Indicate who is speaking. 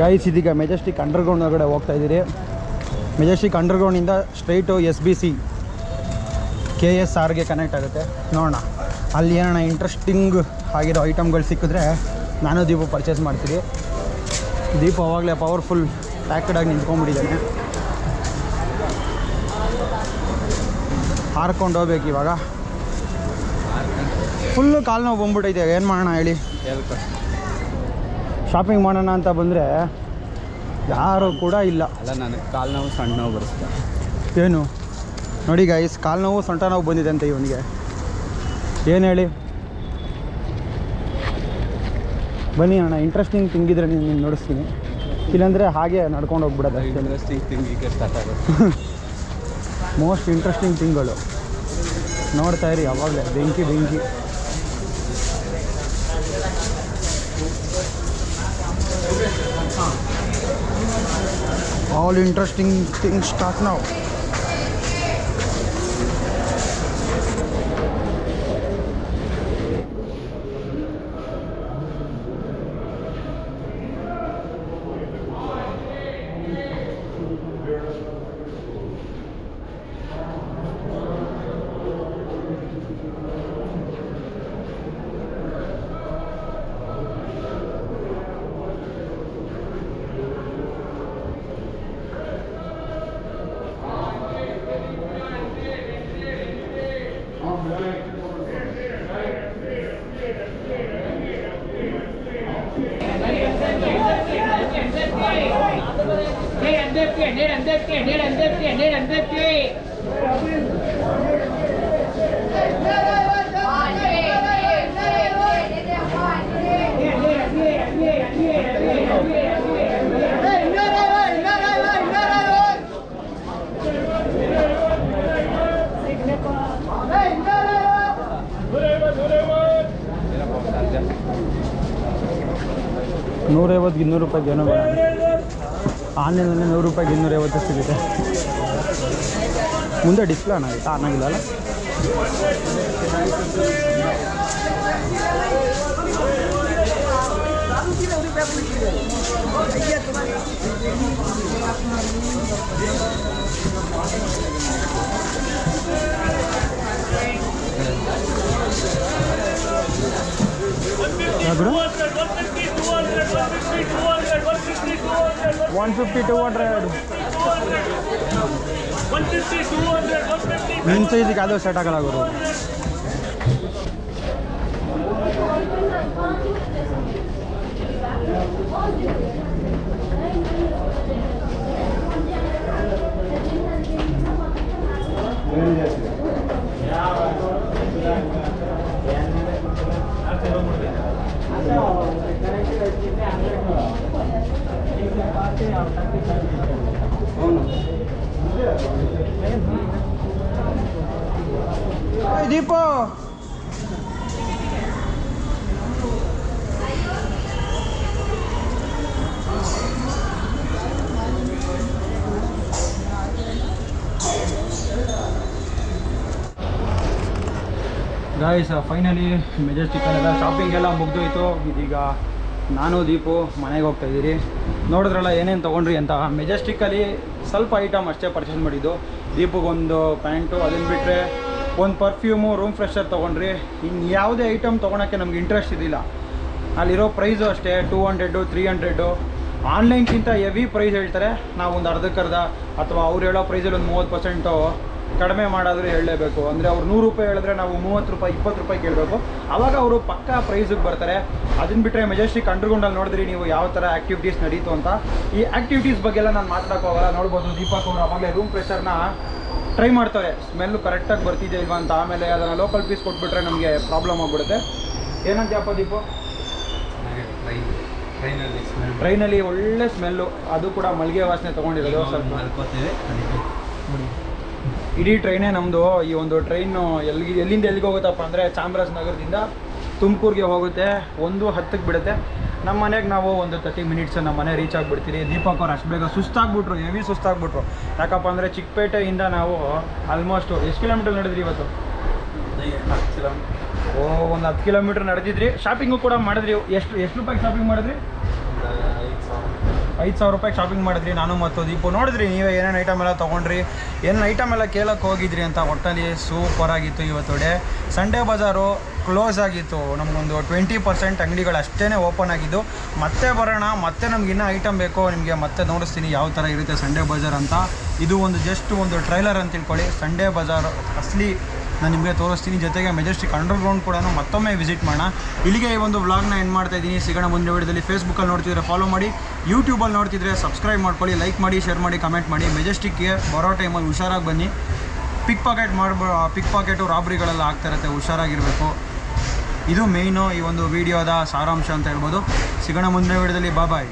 Speaker 1: Guys ಇದೀಗ Majestic underground ಒಳಗಡೆ ಹೋಗ್ತಾ ಇದ್ದೀರಿ. Majestic ಅಂಡರ್ಗ್ರೌಂಡಿಂದ straight S B C K S ಆರ್ಗೆ connect ಆಗುತ್ತೆ. ನೋಡೋಣ. ಅಲ್ಲಿ ಏನೋ ಇಂಟ್ರೆಸ್ಟಿಂಗ್ ಆಗಿರೋ ಐಟಮ್ಗಳು ಸಿಕ್ಕಿದ್ರೆ ನಾನು ದೀಪ ಪರ್ಚೇಸ್ ಮಾಡ್ತೀನಿ. ದೀಪ ಅವಾಗಲೇ ಪವರ್ಫುಲ್ ಪ್ಯಾಕ್ಡಾಗಿ ನಿಂತ್ಕೊಂಡ್ಬಿಟ್ಟಿದ್ದಾನೆ. ಹಾರ್ಕೊಂಡು ಹೋಗ್ಬೇಕು ಇವಾಗ. ಫುಲ್ಲು ಕಾಲು ನೋವು ಬಂದ್ಬಿಟ್ಟೈತೆ ಏನು ಮಾಡೋಣ ಹೇಳಿ? ಶಾಪಿಂಗ್ ಮಾಡೋಣ ಅಂತ ಬಂದರೆ ಯಾರು ಕೂಡ ಇಲ್ಲ.
Speaker 2: ಅಲ್ಲ ನನಗೆ ಕಾಲು ನೋವು ಸಣ್ಣ ನೋವು ಬರುತ್ತೆ?
Speaker 1: ಏನು? ನೋಡಿ ಗೈಸ್ ಕಾಲು ನೋವು ಸೊಂಟ ನೋವು ಬಂದಿದೆ ಅಂತ ಇವನಿಗೆ. ಏನು ಹೇಳಿ? ಬನ್ನಿ ಅಣ್ಣ ಇಂಟ್ರೆಸ್ಟಿಂಗ್ ತಿಂಗಿದ್ರೆ ನೀನು ನೋಡಿಸ್ತೀನಿ. ಇಲ್ಲಾಂದರೆ ಹಾಗೆ ನಡ್ಕೊಂಡು ಹೋಗ್ಬಿಡೋದು
Speaker 2: ಇಂಟ್ರೆಸ್ಟಿಂಗ್ ತಿಂಗಿಗೆ ಸ್ಟಾರ್ಟ್ ಆಗುತ್ತೆ
Speaker 1: ಮೋಸ್ಟ್ ಇಂಟ್ರೆಸ್ಟಿಂಗ್ ತಿಂಗಳು ನೋಡ್ತಾ ಇರಿ ಯಾವಾಗಲೇ ಬೆಂಕಿ ಬೆಂಕಿ. All interesting things start now. Interesting thing start ನಾವು ನೂರೈವತ್ತು ಇನ್ನೂರು ರೂಪಾಯಿಗೆ ಏನೋ ಬೇಡ ಆನ್ಲೈನಲ್ಲಿ ನೂರು ರೂಪಾಯಿಗೆ ಇನ್ನೂರೈವತ್ತು ಸಿಗುತ್ತೆ. ಮುಂದೆ ಡಿಸ್ಪ್ಲೇ ಆನ್ ಆಗುತ್ತಾ ಆನ್ ಅಲ್ಲ? ಯಾವ್ದು ಒನ್ ಫಿಫ್ಟಿ ಟು ಹಂಡ್ರೆಡ್ ನಿನ್ನ ಸೈಜಿಗೆ ಅದು ಸೆಟ್ ಆಗಲ್ಲ ಗುರು ಏಯ್ ದೀಪು ಗಾಯ್ಸ್ ಫೈನಲಿ ಮೆಜೆಸ್ಟಿಕ್ ಎಲ್ಲ ಶಾಪಿಂಗ್ ಎಲ್ಲ ಮುಗ್ದೋಯ್ತು. ಇದೀಗ ನಾನು ದೀಪು, ಮನೆಗೆ ಹೋಗ್ತಾ ಇದ್ದೀರಿ. ನೋಡಿದ್ರಲ್ಲ ಏನೇನು ತೊಗೊಂಡ್ರಿ ಅಂತ. ಮೆಜೆಸ್ಟಿಕಲ್ಲಿ ಸ್ವಲ್ಪ ಐಟಮ್ ಅಷ್ಟೇ ಪರ್ಚೇಸ್ ಮಾಡಿದ್ದು. ದೀಪಗೊಂದು ಪ್ಯಾಂಟು ಅದನ್ನು ಬಿಟ್ಟರೆ ಒಂದು ಪರ್ಫ್ಯೂಮು ರೂಮ್ ಫ್ರೆಶರ್ ತೊಗೊಂಡ್ರಿ. ಇನ್ನು ಯಾವುದೇ ಐಟಮ್ ತೊಗೊಳಕ್ಕೆ ನಮ್ಗೆ ಇಂಟ್ರೆಸ್ಟ್ ಇರಲಿಲ್ಲ ಅಲ್ಲಿರೋ ಪ್ರೈಸು ಅಷ್ಟೇ ಟೂ ಹಂಡ್ರೆಡು ತ್ರೀ ಹಂಡ್ರೆಡು ಆನ್ಲೈನ್ಗಿಂತ ಹೆವಿ ಪ್ರೈಸ್ ಹೇಳ್ತಾರೆ. ನಾವು ಒಂದು ಅರ್ಧಕ್ಕರ್ಧ ಅಥವಾ ಅವ್ರು ಹೇಳೋ ಪ್ರೈಸಲ್ಲಿ ಒಂದು ಮೂವತ್ತು ಪರ್ಸೆಂಟು ಕಡಿಮೆ ಮಾಡಾದರೂ ಹೇಳಲೇಬೇಕು. ಅಂದರೆ ಅವ್ರು ನೂರು ರೂಪಾಯಿ ಹೇಳಿದ್ರೆ ನಾವು ಮೂವತ್ತು ರೂಪಾಯಿ ಇಪ್ಪತ್ತು ರೂಪಾಯಿ ಕೇಳಬೇಕು. ಆವಾಗ ಅವರು ಪಕ್ಕಾ ಪ್ರೈಸಿಗೆ ಬರ್ತಾರೆ. ಅದನ್ನು ಬಿಟ್ಟರೆ ಮೆಜೆಸ್ಟಿಕ್ ಅಂಡರ್ಗ್ರೌಂಡಲ್ಲಿ ನೋಡಿದ್ರಿ ನೀವು ಯಾವ ಥರ ಆ್ಯಕ್ಟಿವಿಟೀಸ್ ನಡೀತು ಅಂತ. ಈ ಆ್ಯಕ್ಟಿವಿಟೀಸ್ ಬಗ್ಗೆ ಎಲ್ಲ ನಾನು ಮಾತಾಡೋಕೆ ಹೋಗಲ್ಲ ನೋಡ್ಬೋದು ದೀಪಕ್ ಅವರು ಆವಾಗಲೇ ರೂಮ್ ಪ್ರೆಷರ್ನ ಟ್ರೈ ಮಾಡ್ತಾರೆ. ಸ್ಮೆಲ್ಲು ಕರೆಕ್ಟಾಗಿ ಬರ್ತಿದೆ ಇಲ್ವಾ ಅಂತ. ಆಮೇಲೆ ಅದನ್ನು ಲೋಕಲ್ ಪೀಸ್ ಕೊಟ್ಬಿಟ್ರೆ ನಮಗೆ ಪ್ರಾಬ್ಲಮ್ ಆಗಿಬಿಡುತ್ತೆ. ಏನಂತಪ್ಪ ದೀಪು?
Speaker 2: ಟ್ರೈನಲ್ಲಿ ಸ್ಮೆಲ್
Speaker 1: ಟ್ರೈನಲ್ಲಿ ಒಳ್ಳೆ ಸ್ಮೆಲ್ಲು ಅದು ಕೂಡ ಮಲ್ಲಿಗೆ ವಾಸನೆ ತೊಗೊಂಡಿರೋದು. ಸ್ವಲ್ಪ ಇಡೀ ಟ್ರೈನೇ ನಮ್ಮದು ಈ ಒಂದು ಟ್ರೈನು ಎಲ್ಲಿ ಎಲ್ಲಿಂದ ಎಲ್ಲಿಗೆ ಹೋಗುತ್ತಪ್ಪ ಅಂದರೆ ಚಾಮರಾಜನಗರದಿಂದ ತುಮಕೂರಿಗೆ ಹೋಗುತ್ತೆ. ಒಂದು ಹತ್ತಕ್ಕೆ ಬಿಡುತ್ತೆ. ನಮ್ಮ ಮನೆಗೆ ನಾವು ಒಂದು ತರ್ಟಿ ಮಿನಿಟ್ಸ್ ನಮ್ಮ ಮನೆ ರೀಚ್ ಆಗಿಬಿಡ್ತೀರಿ. ದೀಪಕ್ ಅವ್ರು ಅಷ್ಟು ಬೇಗ ಸುಸ್ತಾಗ್ಬಿಟ್ರು ಹೆವಿ ಸುಸ್ತಾಗ್ಬಿಟ್ರು. ಯಾಕಪ್ಪ ಅಂದರೆ ಚಿಕ್ಕಪೇಟೆಯಿಂದ ನಾವು ಆಲ್ಮೋಸ್ಟ್ ಎಷ್ಟು ಕಿಲೋಮೀಟರ್ ನಡೆದ್ರಿ ಇವತ್ತು? ಓ, ಒಂದು ಹತ್ತು ಕಿಲೋಮೀಟ್ರ್ ನಡೆದಿದ್ರಿ. ಶಾಪಿಂಗು ಕೂಡ ಮಾಡಿದ್ರಿ. ಎಷ್ಟು ಎಷ್ಟು ರೂಪಾಯಿಗೆ ಶಾಪಿಂಗ್ ಮಾಡಿದ್ರಿ? ಐದು ಸಾವಿರ ರೂಪಾಯಿ ಶಾಪಿಂಗ್ ಮಾಡಿದ್ರಿ, ನಾನು ಮತ್ತು ದೀಪು. ನೋಡಿದ್ರಿ, ನೀವೇ ಏನೇನು ಐಟಮ್ ಎಲ್ಲ ತೊಗೊಂಡ್ರಿ, ಏನೇನು ಐಟಮ್ ಎಲ್ಲ ಕೇಳಕ್ಕೆ ಹೋಗಿದ್ರಿ ಅಂತ ಒಟ್ಟಲ್ಲಿ ಸೂಪರ್ ಆಗಿತ್ತು ಇವತ್ತು ಡೇ. ಸಂಡೇ ಬಜಾರು ಕ್ಲೋಸ್ ಆಗಿತ್ತು. ನಮಗೊಂದು ಟ್ವೆಂಟಿ ಪರ್ಸೆಂಟ್ ಅಂಗಡಿಗಳು ಅಷ್ಟೇ ಓಪನ್ ಆಗಿದ್ದು. ಮತ್ತೆ ಬರೋಣ, ಮತ್ತೆ ನಮ್ಗೆ ಇನ್ನೂ ಐಟಮ್ ಬೇಕೋ, ನಿಮಗೆ ಮತ್ತೆ ನೋಡಿಸ್ತೀನಿ ಯಾವ ಥರ ಇರುತ್ತೆ ಸಂಡೇ ಬಜಾರ್ ಅಂತ. ಇದು ಒಂದು ಜಸ್ಟ್ ಒಂದು ಟ್ರೈಲರ್ ಅಂತ ತಿಳ್ಕೊಳ್ಳಿ. ಸಂಡೇ ಬಜಾರ್ ಅಸಲಿ ನಾನು ನಿಮಗೆ ತೋರಿಸ್ತೀನಿ. ಜೊತೆಗೆ ಮೆಜೆಸ್ಟಿಕ್ ಅಂಡರ್ಗ್ರೌಂಡ್ ಕೂಡ ಮತ್ತೊಮ್ಮೆ ವಿಸಿಟ್ ಮಾಡೋಣ. ಇಲ್ಲಿಗೆ ಈ ಒಂದು ವ್ಲಾಗ್ನ ಎಂಡ್ ಮಾಡ್ತಾ ಇದ್ದೀನಿ. ಸಿಗೋಣ ಮುಂದಿನ ವಿಡಿಯೋದಲ್ಲಿ ಫೇಸ್ಬುಕ್ಕಲ್ಲಿ ನೋಡ್ತಿದ್ರೆ ಫಾಲೋ ಮಾಡಿ ಯೂಟ್ಯೂಬಲ್ಲಿ ನೋಡ್ತಿದ್ರೆ ಸಬ್ಸ್ಕ್ರೈಬ್ ಮಾಡ್ಕೊಳ್ಳಿ ಲೈಕ್ ಮಾಡಿ ಶೇರ್ ಮಾಡಿ ಕಮೆಂಟ್ ಮಾಡಿ. ಮೆಜೆಸ್ಟಿಕ್ಗೆ ಬರೋ ಟೈಮಲ್ಲಿ ಹುಷಾರಾಗಿ ಬನ್ನಿ. ಪಿಕ್ ಪಾಕೆಟ್ ಮಾಡ್ಬೋ ಪಿಕ್ ಪಾಕೆಟು ರಾಬ್ರಿಗಳೆಲ್ಲ ಆಗ್ತಾ ಹುಷಾರಾಗಿರಬೇಕು. ಇದು ಮೇಯ್ನು ಈ ಒಂದು ವಿಡಿಯೋದ ಸಾರಾಂಶ ಅಂತ ಹೇಳ್ಬೋದು. ಸಿಗೋಣ ಮುಂದಿನ ವಿಡಿಯೋದಲ್ಲಿ. ಬಾಯ್